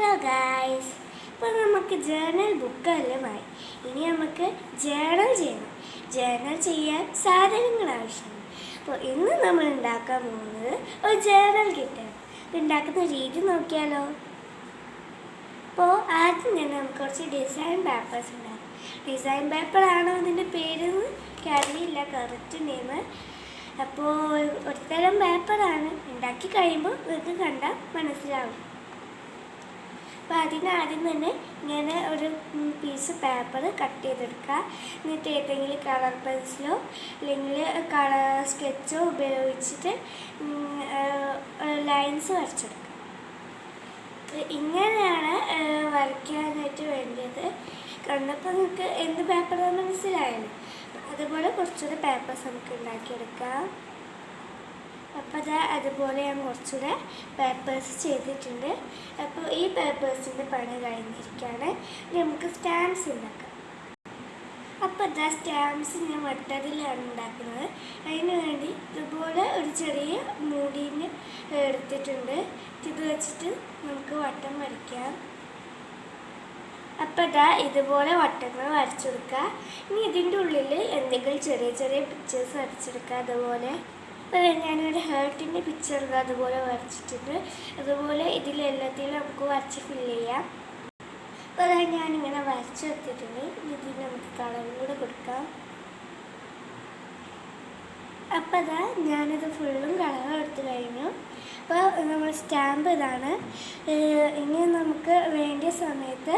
Hello guys ഇപ്പോൾ നമുക്ക് journal ബുക്കെല്ലാമായി ഇനി നമുക്ക് ജേണൽ ചെയ്യണം. ജേണൽ ചെയ്യാൻ സാധനങ്ങൾ ആവശ്യമാണ്. അപ്പോൾ ഇന്ന് നമ്മൾ ഉണ്ടാക്കാൻ പോകുന്നത് ഒരു ജേണൽ കിട്ടണം ഉണ്ടാക്കുന്ന രീതി നോക്കിയാലോ? അപ്പോൾ ആദ്യം തന്നെ നമുക്ക് കുറച്ച് ഡിസൈൻ പേപ്പേഴ്സ് ഉണ്ടാകും ഡിസൈൻ പേപ്പറാണോ അതിന്റെ പേരെന്ന് കറിയില്ല കറക്റ്റ് നെയിം അപ്പോൾ ഒരുതരം പേപ്പറാണ് ഉണ്ടാക്കി കഴിയുമ്പോൾ നിങ്ങൾക്ക് കണ്ടാൽ മനസ്സിലാവും. അപ്പോൾ അതിന് ആദ്യം തന്നെ ഇങ്ങനെ ഒരു പീസ് പേപ്പർ കട്ട് ചെയ്തെടുക്കുക. എന്നിട്ട് ഏതെങ്കിലും കളർ പെൻസിലോ അല്ലെങ്കിൽ കളർ സ്കെച്ചോ ഉപയോഗിച്ചിട്ട് ലൈൻസ് വരച്ചെടുക്കുക. ഇങ്ങനെയാണ് വരയ്ക്കാനായിട്ട് വേണ്ടത് കണ്ടപ്പോൾ നിങ്ങൾക്ക് എന്ത് പേപ്പറാണെന്ന് മനസ്സിലായല്ലോ. അതുപോലെ കുറച്ചൊരു പേപ്പേഴ്സ് നമുക്ക് ഉണ്ടാക്കിയെടുക്കാം. അപ്പോൾ അത് അതുപോലെ ഞാൻ കുറച്ചുകൂടെ പേപ്പേഴ്സ് ചെയ്തിട്ടുണ്ട്. അപ്പോൾ ഈ പേപ്പേഴ്സിന്റെ പണി കഴിഞ്ഞിരിക്കുകയാണ് നമുക്ക് സ്റ്റാമ്പ്സ് ഉണ്ടാക്കാം. അപ്പോൾ ഇതാ സ്റ്റാമ്പ്സ് ഞാൻ വട്ടതിലാണ് ഉണ്ടാക്കുന്നത്. അതിന് വേണ്ടി ഇതുപോലെ ഒരു ചെറിയ മൂടീന് എടുത്തിട്ടുണ്ട്. ഇത് വെച്ചിട്ട് നമുക്ക് വട്ടം വരയ്ക്കാം. അപ്പോൾ ഇതാ ഇതുപോലെ വട്ടങ്ങൾ വരച്ചെടുക്കുക ഇനി ഇതിന്റെ ഉള്ളിൽ എന്തെങ്കിലും ചെറിയ ചെറിയ പിക്ചേഴ്സ് വരച്ചെടുക്കുക അതുപോലെ. ഇപ്പോൾ ഞാനൊരു ഹേർട്ടിന്റെ പിക്ചർ അതുപോലെ വരച്ചിട്ടുണ്ട്. അതുപോലെ ഇതിലെല്ലാത്തിലും നമുക്ക് വരച്ച് ഫിൽ ചെയ്യാം. അപ്പോൾ അതായത് ഞാനിങ്ങനെ വരച്ച് വെച്ചിട്ടുണ്ട് ഇതിൽ നമുക്ക് കളറും കൂടെ കൊടുക്കാം. അപ്പോൾ അതാ ഞാനിത് ഫുള്ളും കളർ എടുത്ത് കഴിഞ്ഞു. അപ്പോൾ നമ്മൾ സ്റ്റാമ്പ് ഇതാണ്. ഇനി നമുക്ക് വേണ്ടിയ സമയത്ത്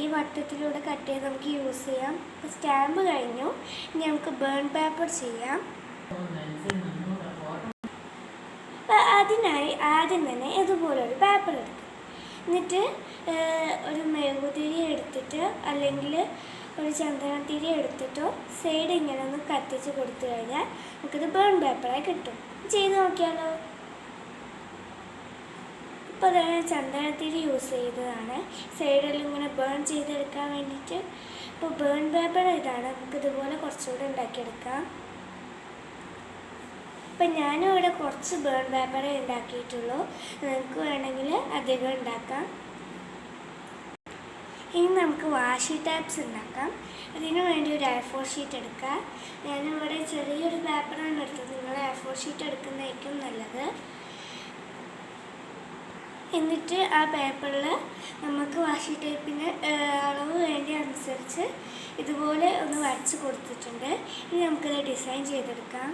ഈ വട്ടത്തിലൂടെ കട്ട് ചെയ്ത് നമുക്ക് യൂസ് ചെയ്യാം. സ്റ്റാമ്പ് കഴിഞ്ഞു. ഇനി നമുക്ക് ബേൺ പേപ്പർ ചെയ്യാം. അപ്പോൾ അതിനായി ആദ്യം തന്നെ ഇതുപോലൊരു പേപ്പർ എടുക്കും. എന്നിട്ട് ഒരു മെഴുകുതിരി എടുത്തിട്ട് അല്ലെങ്കിൽ ഒരു ചന്ദനത്തിരി എടുത്തിട്ടോ സൈഡ് ഇങ്ങനെ ഒന്ന് കത്തിച്ച് കൊടുത്തു കഴിഞ്ഞാൽ നമുക്കിത് ബേൺ പേപ്പറായി കിട്ടും. ചെയ്ത് നോക്കിയാലോ? ഇപ്പോൾ തന്നെ ചന്ദനത്തിരി യൂസ് ചെയ്തതാണ്. സൈഡിൽ ഇങ്ങനെ ബേൺ ചെയ്തെടുക്കാൻ വേണ്ടിയിട്ട്. ഇപ്പോൾ ബേൺ പേപ്പർ ഇതാണ്. നമുക്കിതുപോലെ കുറച്ചുകൂടെ ഉണ്ടാക്കിയെടുക്കാം. ഇപ്പം ഞാനും ഇവിടെ കുറച്ച് ബേൺ പേപ്പറേ ഉണ്ടാക്കിയിട്ടുള്ളൂ നിങ്ങൾക്ക് വേണമെങ്കിൽ അധികം ഉണ്ടാക്കാം ഇനി നമുക്ക് വാഷി ടാപ്സ് ഉണ്ടാക്കാം അതിനു വേണ്ടി ഒരു എ ഫോർ ഷീറ്റ് എടുക്കുക. ഞാനിവിടെ ചെറിയൊരു പേപ്പറാണ് എടുത്തത്. നിങ്ങൾ എ ഫോർ ഷീറ്റ് എടുക്കുന്നതായിരിക്കും നല്ലത്. എന്നിട്ട് ആ പേപ്പറിൽ നമുക്ക് വാഷി ടേപ്പിന് അളവ് വേണ്ടി അനുസരിച്ച് ഇതുപോലെ ഒന്ന് വരച്ച് കൊടുത്തിട്ടുണ്ട്. ഇനി നമുക്കത് ഡിസൈൻ ചെയ്തെടുക്കാം.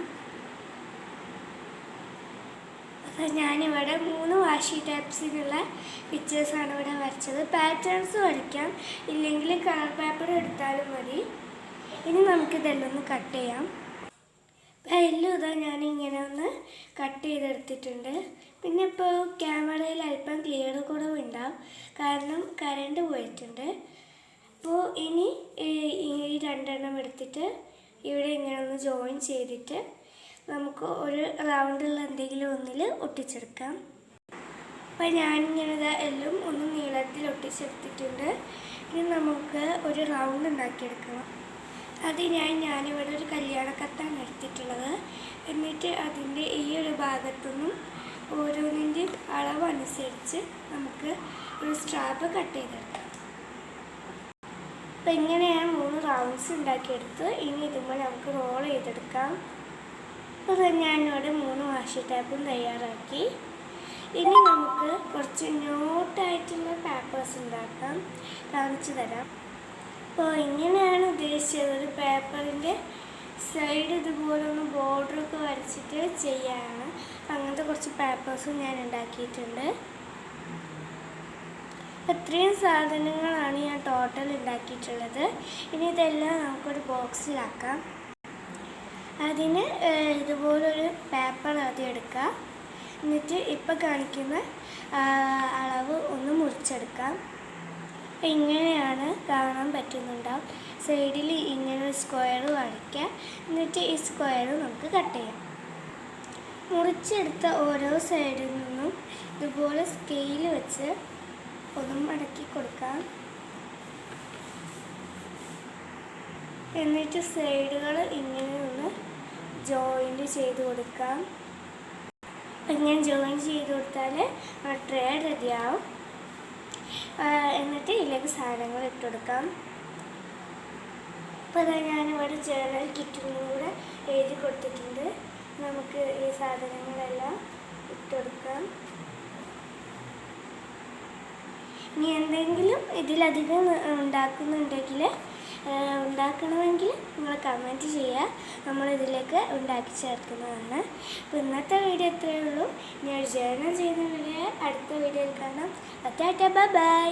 അപ്പോൾ ഞാനിവിടെ മൂന്ന് വാഷി ടൈപ്സിലുള്ള പിക്ചേഴ്സാണ് ഇവിടെ വരച്ചത്. പാറ്റേൺസ് വരയ്ക്കാം. ഇല്ലെങ്കിൽ കളർ പേപ്പർ എടുത്താലും മതി. ഇനി നമുക്കിതെല്ലാം ഒന്ന് കട്ട് ചെയ്യാം. അപ്പോൾ എല്ലാം ഇതാ ഞാനിങ്ങനെ ഒന്ന് കട്ട് ചെയ്തെടുത്തിട്ടുണ്ട്. പിന്നെ ഇപ്പോൾ ക്യാമറയിൽ അല്പം ക്ലിയർ കുറവുണ്ടാവും കാരണം കറണ്ട് പോയിട്ടുണ്ട്. അപ്പോൾ ഇനി ഈ- രണ്ടെണ്ണം എടുത്തിട്ട് ഇവിടെ ഇങ്ങനെ ഒന്ന് ജോയിൻ ചെയ്തിട്ട് നമുക്ക് ഒരു റൗണ്ടുള്ള എന്തെങ്കിലും ഒന്നിൽ ഒട്ടിച്ചെടുക്കാം. അപ്പോൾ ഞാനിങ്ങനെ എല്ലാം ഒന്ന് നീളത്തിൽ ഒട്ടിച്ചെടുത്തിട്ടുണ്ട്. ഇനി നമുക്ക് ഒരു റൗണ്ട് ഉണ്ടാക്കിയെടുക്കണം. ഞാൻ ഞാനിവിടെ ഒരു കല്യാണക്കത്താണ് എടുത്തിട്ടുള്ളത് എന്നിട്ട് അതിന്റെ ഈ ഒരു ഭാഗത്തുനിന്നും ഓരോന്നിന്റെയും അളവനുസരിച്ച് നമുക്ക് ഒരു സ്ട്രാപ്പ് കട്ട് ചെയ്തെടുക്കാം. അപ്പം ഇങ്ങനെയാണ് മൂന്ന് റൗണ്ട്സ് ഉണ്ടാക്കിയെടുത്ത് ഇനി ഇതുമ്പോൾ നമുക്ക് റോൾ ചെയ്തെടുക്കാം. അപ്പോൾ ഇവിടെ മൂന്ന് വാഷി ടാപ്പും തയ്യാറാക്കി. ഇനി നമുക്ക് കുറച്ച് നോട്ടായിട്ടുള്ള പേപ്പേഴ്സ് ഉണ്ടാക്കാം. കാണിച്ചു തരാം. അപ്പോൾ ഇങ്ങനെയാണ് ഉദ്ദേശിച്ചത്. ഒരു പേപ്പറിന്റെ സൈഡ് ഇതുപോലെ ഒന്ന് ബോർഡറൊക്കെ വരച്ചിട്ട് ചെയ്യാനാണ് അങ്ങനത്തെ കുറച്ച് പേപ്പേഴ്സും ഞാൻ ഉണ്ടാക്കിയിട്ടുണ്ട്. ഇത്രയും സാധനങ്ങളാണ് ഞാൻ ടോട്ടൽ ഉണ്ടാക്കിയിട്ടുള്ളത്. ഇനി ഇതെല്ലാം നമുക്കൊരു ബോക്സിലാക്കാം അതിന് ഇതുപോലൊരു പേപ്പർ ആദ്യം എടുക്കുക എന്നിട്ട് ഇപ്പം കാണിക്കുന്ന അളവ് ഒന്ന് മുറിച്ചെടുക്കാം. ഇങ്ങനെയാണ് കാണാൻ പറ്റുന്നുണ്ടാവും. സൈഡിൽ ഇങ്ങനെ ഒരു സ്ക്വയർ വരയ്ക്കുക എന്നിട്ട് ഈ സ്ക്വയർ നമുക്ക് കട്ട് ചെയ്യാം. മുറിച്ചെടുത്ത ഓരോ സൈഡിൽ നിന്നും ഇതുപോലെ സ്കെയിൽ വെച്ച് ഒന്ന് മടക്കി കൊടുക്കാം. എന്നിട്ട് സൈഡുകൾ ഇങ്ങനെ ഒന്ന് ജോയിന്റ് ചെയ്ത് കൊടുക്കാം. ഇങ്ങനെ ജോയിൻ ചെയ്ത് കൊടുത്താൽ ട്രേ റെഡിയാവും. എന്നിട്ട് ഇതിലേക്ക് സാധനങ്ങൾ ഇട്ട് കൊടുക്കാം. അപ്പോൾ അതാ ഞാനിവിടെ ജേണൽ കിറ്റിനും കൂടെ എഴുതി കൊടുത്തിട്ടുണ്ട്. നമുക്ക് ഈ സാധനങ്ങളെല്ലാം ഇട്ട് കൊടുക്കാം. ഇനി എന്തെങ്കിലും ഇതിലധികം ഉണ്ടാക്കുന്നുണ്ടെങ്കിൽ ഉണ്ടാക്കണമെങ്കിൽ നിങ്ങൾ കമന്റ് ചെയ്യുക. നമ്മൾ ഇതിലേക്ക് ഉണ്ടാക്കി ചേർക്കുന്നതാണ്. അപ്പോൾ ഇന്നത്തെ വീഡിയോ ഇത്രയേ ഉള്ളൂ. ഞാൻ ജേർണൽ ചെയ്യുന്ന വീഡിയോ അടുത്ത വീഡിയോയിൽ കാണാം. അറ്റാറ്റ ബൈ